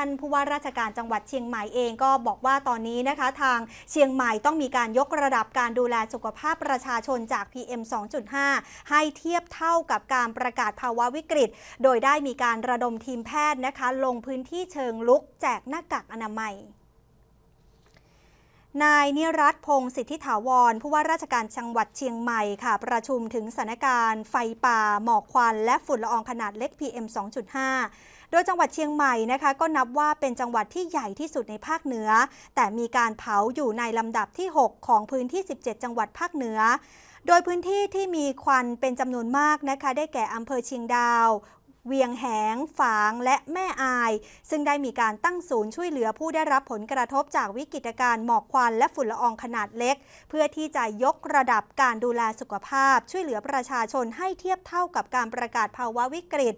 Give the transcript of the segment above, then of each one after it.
ท่านผู้ว่าราชการจังหวัดเชียงใหม่เองก็บอกว่าตอนนี้นะคะ ทางเชียงใหม่ต้องมีการยกระดับการดูแลสุขภาพประชาชนจาก PM 2.5 ให้เทียบเท่ากับการประกาศภาวะวิกฤต โดยได้มีการระดมทีมแพทย์นะคะ ลงพื้นที่เชิงลุกแจกหน้ากากอนามัย นายนิรัตพงศ์สิทธิถาวร ผู้ว่าราชการจังหวัดเชียงใหม่ค่ะ ประชุมถึงสถานการณ์ไฟป่า หมอกควัน และฝุ่นละอองขนาดเล็ก PM 2.5 โดยจังหวัดเชียงใหม่นะคะก็นับว่าเป็นจังหวัดที่ใหญ่ที่สุดในภาคเหนือ แต่มีการเผาอยู่ในลำดับที่ 6 ของพื้นที่ 17 จังหวัดภาคเหนือ โดยพื้นที่ที่มีควันเป็นจำนวนมากนะคะ ได้แก่อำเภอเชียงดาว เวียงแหง ฝาง และแม่อาย ซึ่งได้มีการตั้งศูนย์ช่วยเหลือผู้ได้รับผลกระทบจากวิกฤตการณ์หมอกควันและฝุ่นละอองขนาดเล็ก เพื่อที่จะยกระดับการดูแลสุขภาพ ช่วยเหลือประชาชนให้เทียบเท่ากับการประกาศภาวะวิกฤต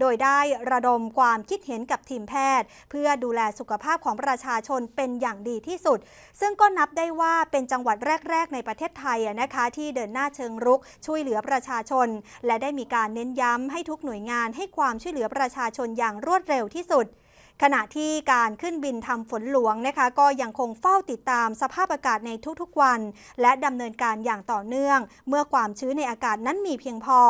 โดยได้ระดมความคิดเห็นกับทีมแพทย์ เพื่อดูแลสุขภาพของประชาชนเป็นอย่างดีที่สุด ซึ่งก็นับได้ว่าเป็นจังหวัดแรก ๆ ในประเทศไทยนะคะที่เดินหน้าเชิงรุกช่วยเหลือประชาชน และได้มีการเน้นย้ำให้ทุกหน่วยงานให้ความช่วยเหลือประชาชนอย่างรวดเร็วที่สุด ขณะที่การขึ้นบินทำฝนหลวงนะคะ ก็ยังคงเฝ้าติดตามสภาพอากาศในทุกๆวัน และดำเนินการอย่างต่อเนื่อง เมื่อความชื้นในอากาศนั้นมีเพียงพอ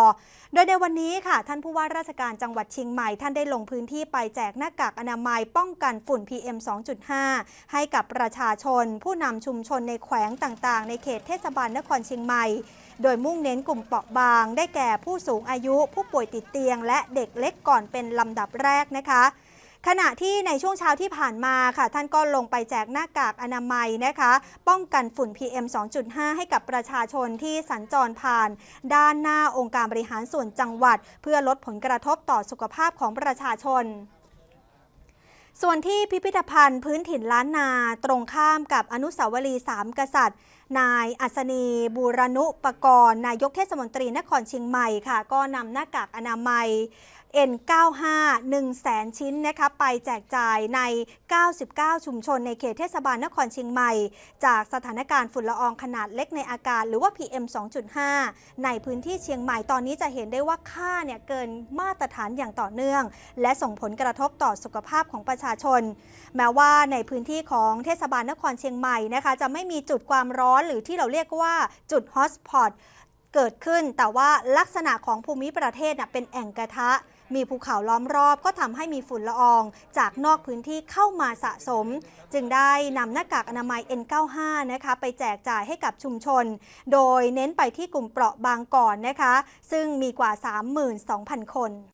โดยในวันนี้ค่ะ ท่านผู้ว่าราชการจังหวัดเชียงใหม่ท่านได้ลงพื้นที่ไปแจกหน้ากากอนามัยป้องกันฝุ่น PM 2.5 ให้กับประชาชน ผู้นำชุมชนในแขวงต่างๆ ในเขตเทศบาลนครเชียงใหม่ โดยมุ่งเน้นกลุ่มเปราะบาง ได้แก่ผู้สูงอายุ ผู้ป่วยติดเตียง และเด็กเล็กก่อนเป็นลำดับแรกนะคะ ขณะที่ในช่วงเช้าที่ผ่านมาค่ะ ท่านก็ลงไปแจกหน้ากากอนามัยนะคะ ป้องกันฝุ่น PM 2.5 ให้กับประชาชนที่สัญจรผ่าน ด้านหน้าองค์การบริหารส่วนจังหวัด เพื่อลดผลกระทบต่อสุขภาพของประชาชนส่วนที่พิพิธภัณฑ์พื้นถิ่นล้านนา ตรงข้ามกับอนุสาวรีย์สามกษัตริย์ นายอัศนีบูรณุปกรณ์ นายกเทศมนตรีนครเชียงใหม่ค่ะ ก็นำหน้ากากอนามัย N95 1แสนชิ้นนะคะไปแจกจ่ายใน 99 ชุมชนในเขตเทศบาลนครเชียงใหม่ จากสถานการณ์ฝุ่นละอองขนาดเล็กในอากาศหรือว่า PM 2.5 ในพื้นที่เชียงใหม่ตอนนี้จะเห็นได้ว่าค่าเนี่ยเกินมาตรฐานอย่างต่อเนื่อง และส่งผลกระทบต่อสุขภาพของประชาชน แม้ว่าในพื้นที่ของเทศบาลนครเชียงใหม่นะคะจะไม่มีจุดความร้อนหรือที่เราเรียกว่าจุดฮอตสปอตเกิดขึ้น แต่ว่าลักษณะของภูมิประเทศเป็นแอ่งกระทะ มีภูเขาล้อมรอบก็ทำให้มีฝุ่นละออง จากนอกพื้นที่เข้ามาสะสม จึงได้นำหน้ากากอนามัย N95 นะคะไปแจกจ่ายให้กับชุมชน โดยเน้นไปที่กลุ่มเปราะบางก่อนนะคะ ซึ่งมีกว่า 32,000 คน